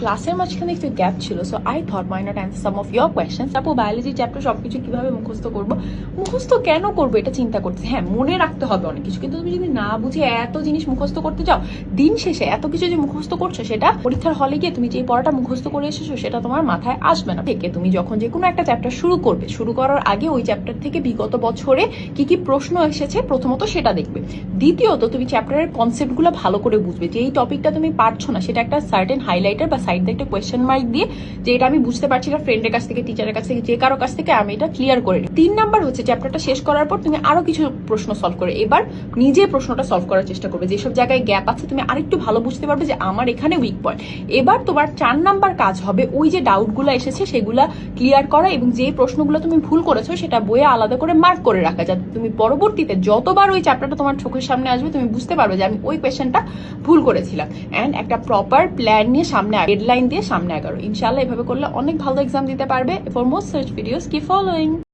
ক্লাসের মাঝখানে একটু গ্যাপ ছিল so I thought my not answer some of your questions আপু বায়োলজি চ্যাপ্টার সবকিছু কীভাবে মুখস্থ করব? মুখস্থ কেন করব এটা চিন্তা করতে হ্যাঁ মনে রাখতে হবে অনেক কিছু, কিন্তু তুমি যদি না বুঝে এত জিনিস মুখস্থ করতে যাও দিন শেষে এত কিছু যে মুখস্থ করছ, সেটা পরীক্ষার হলে গিয়ে তুমি যে পড়াটা মুখস্থ করে এসেছ, সেটা তোমার মাথায় আসবে না। থেকে তুমি যখন যে কোনো একটা চ্যাপ্টার শুরু করবে, শুরু করার আগে ওই চ্যাপ্টার থেকে বিগত বছরে কি কি প্রশ্ন এসেছে, প্রথমত সেটা দেখবে। দ্বিতীয়ত, তুমি চ্যাপ্টারের কনসেপ্টগুলো ভালো করে বুঝবে। যে এই টপিকটা তুমি পারছ না, সেটা একটা সার্টেন হাইলাইটার বা সাইড একটা কোয়েশ্চেন মার্ক দিয়ে যে এটা আমি বুঝতে পারছি না ফ্রেন্ডের কাছ থেকে টিচারের কাছ থেকে, যে কারও কাছ থেকে আমি এটা ক্লিয়ার করে নিই। তিন নাম্বার হচ্ছে চ্যাপ্টারটা শেষ করার পর তুমি আরও কিছু প্রশ্ন সলভ করে, এবার নিজে প্রশ্নটা সলভ করার চেষ্টা করবে। যেসব জায়গায় গ্যাপ আছে, তুমি আরেকটু ভালো বুঝতে পারবে যে আমার এখানে উইক পয়েন্ট এবার তোমার চার নাম্বার কাজ হবে, ওই যে ডাউটগুলো এসেছে, সেগুলো ক্লিয়ার করা এবং যে প্রশ্নগুলো তুমি ভুল করেছ, সেটা বইয়ে আলাদা করে মার্ক করে রাখা, যাতে তুমি পরবর্তীতে যতবার ওই চ্যাপ্টারটা তোমার চোখের সামনে আসবে, তুমি বুঝতে পারবে যে আমি ওই কোয়েশ্চেনটা ভুল করেছিলাম। অ্যান্ড একটা প্রপার প্ল্যান নিয়ে সামনে ডেডলাইন দিয়ে সামনে এগারো। ইনশাল্লাহ এভাবে করলে অনেক ভালো এক্সাম দিতে পারবে। ফর মোস্ট সার্চ ভিডিওস কি ফলোইং